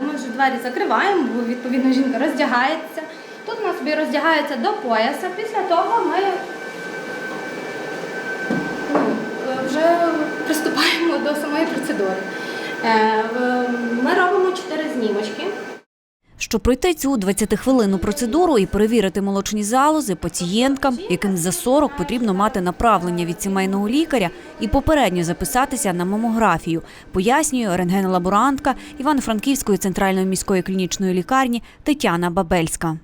Ми вже двері закриваємо, бо відповідно жінка роздягається. Тут вона собі роздягається до пояса. Після того ми ну, вже приступаємо до самої процедури. Е, Ми робимо чотири знімочки. Щоб пройти цю 20-хвилинну процедуру і перевірити молочні залози, пацієнткам, яким за 40 потрібно мати направлення від сімейного лікаря і попередньо записатися на мамографію, пояснює рентген-лаборантка Івано-Франківської центральної міської клінічної лікарні Тетяна Бабельська.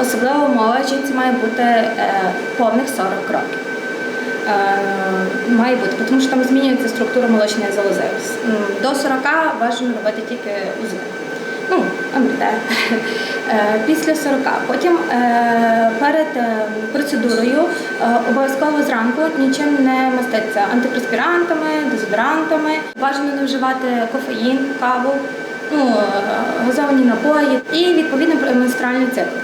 Особлива умова має бути е, повних 40 років. Е, має бути, тому що там змінюється структура молочної залози. До 40 бажано робити тільки УЗИ. Ну. Е, Після 40. Потім е, перед е, процедурою обов'язково зранку нічим не маститься антипреспірантами, дезодорантами. Бажано не вживати кофеїн, каву, ну, газовані напої і відповідно менструальний цикл.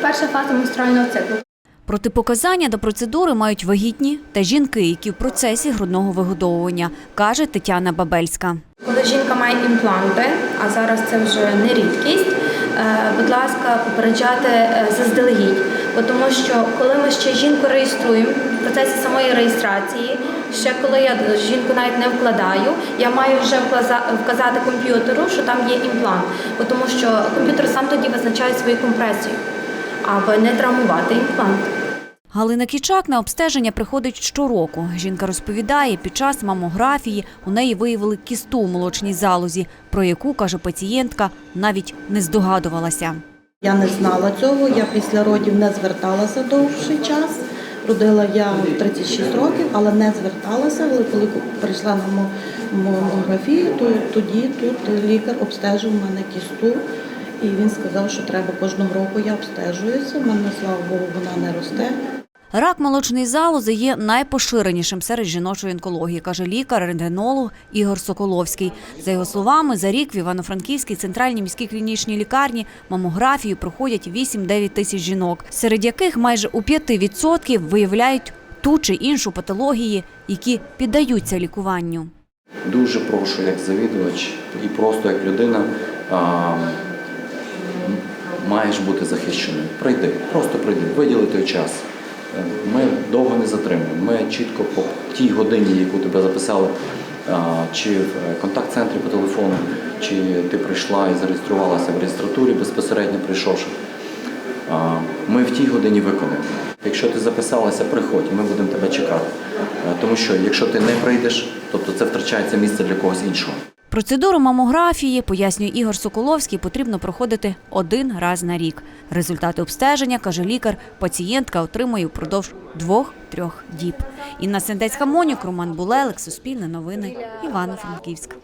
Перша фаза менструального циклу. Протипоказання до процедури мають вагітні та жінки, які в процесі грудного вигодовування, каже Тетяна Бабельська. Коли жінка має імпланти, а зараз це вже не рідкість, е, будь ласка, попереджати е, заздалегідь. Тому що коли ми ще жінку реєструємо в процесі самої реєстрації, ще коли я жінку навіть не вкладаю, я маю вже вказа- вказати комп'ютеру, що там є імплант. Тому що комп'ютер сам тоді визначає свою компресію, аби не травмувати імплант. Галина Кічак на обстеження приходить щороку. Жінка розповідає, під час мамографії у неї виявили кісту у молочній залозі, про яку, каже пацієнтка, навіть не здогадувалася. Я не знала цього, я після родів не зверталася довший час. Родила я 36 років, але не зверталася. Але коли прийшла на мамографію, то тоді тут лікар обстежив мене кісту. І він сказав, що треба кожного року я обстежуюся. В мене, слава Богу, вона не росте. Рак молочної залози є найпоширенішим серед жіночої онкології, каже лікар-рентгенолог Ігор Соколовський. За його словами, за рік в Івано-Франківській центральній міській клінічній лікарні мамографію проходять 8-9 тисяч жінок, серед яких майже у 5% виявляють ту чи іншу патології, які піддаються лікуванню. Дуже прошу як завідувач і просто як людина а, маєш бути захищеною. Прийди, просто прийди, виділи той час. Ми довго не затримуємо. Ми чітко по тій годині, яку тебе записали, чи в контакт-центрі по телефону, чи ти прийшла і зареєструвалася в реєстратурі, безпосередньо прийшовши. Ми в тій годині виконаємо. Якщо ти записалася, приходь, ми будемо тебе чекати. Тому що якщо ти не прийдеш, тобто це втрачається місце для когось іншого. Процедуру мамографії, пояснює Ігор Соколовський, потрібно проходити один раз на рік. Результати обстеження, каже лікар, пацієнтка отримує впродовж двох-трьох діб. Інна Сендецька Монюк, Роман Булелик, Суспільне новини, Івано-Франківськ.